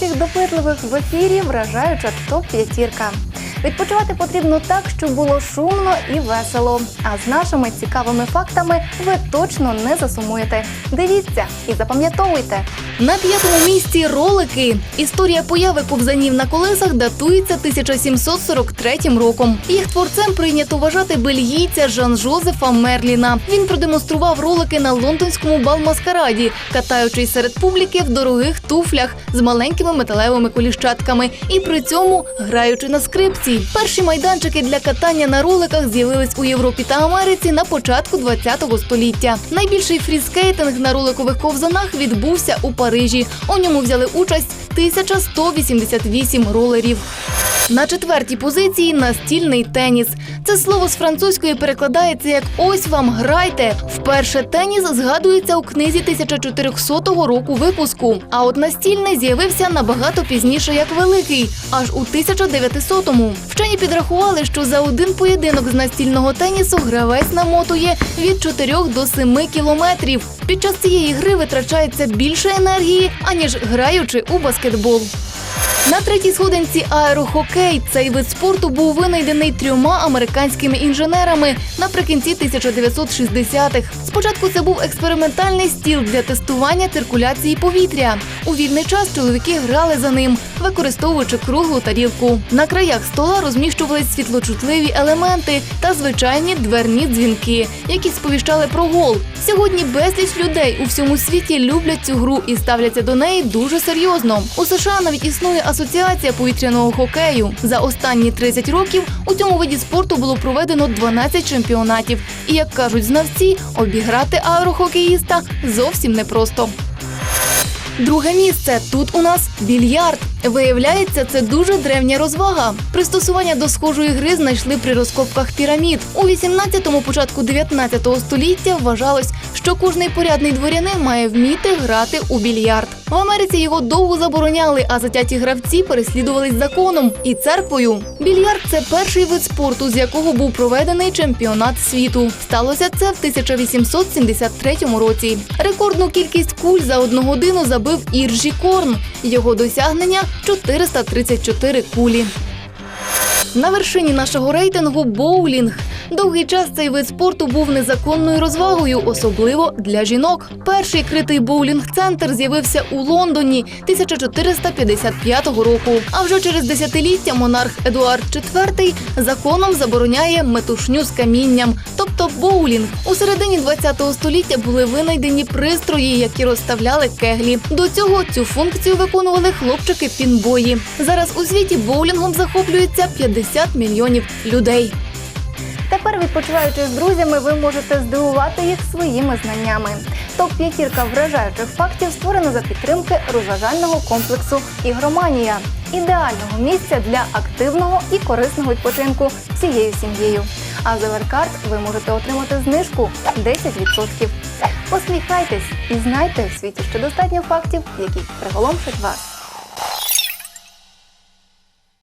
всіх допитливих в ефірі вражаюча топ-п'ятірка. Відпочивати потрібно так, щоб було шумно і весело. А з нашими цікавими фактами ви точно не засумуєте. Дивіться і запам'ятовуйте. На п'ятому місці ролики. Історія появи ковзанів на колесах датується 1743 роком. Їх творцем прийнято вважати бельгійця Жан-Жозефа Мерліна. Він продемонстрував ролики на лондонському бал-маскараді, катаючись серед публіки в дорогих туфлях з маленькими металевими коліщатками і при цьому граючи на скрипці. Перші майданчики для катання на роликах з'явились у Європі та Америці на початку ХХ століття. Найбільший фріскейтинг на роликових ковзанах відбувся у Парижі. У ньому взяли участь 1188 ролерів. На четвертій позиції настільний теніс. Це слово з французької перекладається як ось вам грайте. Вперше теніс згадується у книзі 1400 року випуску. А от настільний з'явився набагато пізніше як великий, аж у 1900-му. Вчені підрахували, що за один поєдинок з настільного тенісу гравець намотує від 4 до 7 кілометрів. Під час цієї гри витрачається більше енергії, аніж граючи у баскетбол. На третій сходинці аерохокей цей вид спорту був винайдений трьома американськими інженерами наприкінці 1960-х. Спочатку це був експериментальний стіл для тестування циркуляції повітря. У вільний час чоловіки грали за ним, використовуючи круглу тарілку. На краях стола розміщувались світлочутливі елементи та звичайні дверні дзвінки, які сповіщали про гол. Сьогодні безліч людей у всьому світі люблять цю гру і ставляться до неї дуже серйозно. У США навіть існує асоціація повітряного хокею. За останні 30 років у цьому виді спорту було проведено 12 чемпіонатів. І як кажуть знавці, обіграти аерохокеїста зовсім непросто. Друге місце тут у нас більярд. Виявляється, це дуже древня розвага. Пристосування до схожої гри знайшли при розкопках пірамід. У 18-му, початку 19-го століття вважалось, що кожний порядний дворянин має вміти грати у більярд. В Америці його довго забороняли, а затяті гравці переслідувались законом і церквою. Більярд це перший вид спорту, з якого був проведений чемпіонат світу. Сталося це в 1873 році. Рекордну кількість куль за одну годину забив Іржі Корн. Його досягнення 434 кулі. На вершині нашого рейтингу боулінг. Довгий час цей вид спорту був незаконною розвагою, особливо для жінок. Перший критий боулінг-центр з'явився у Лондоні 1455 року. А вже через десятиліття монарх Едуард IV законом забороняє метушню з камінням, тобто боулінг. У середині 20 століття були винайдені пристрої, які розставляли кеглі. До цього цю функцію виконували хлопчики-пінбої. Зараз у світі боулінгом захоплюється 50 мільйонів людей. Тепер, відпочиваючи з друзями, ви можете здивувати їх своїми знаннями. Топ-п'ятірка вражаючих фактів створена за підтримки розважального комплексу Ігроманія, ідеального місця для активного і корисного відпочинку всією сім'єю. А з Еверкарт ви можете отримати знижку 10%. Посміхайтесь і знайте у світі ще достатньо фактів, які приголомшать вас.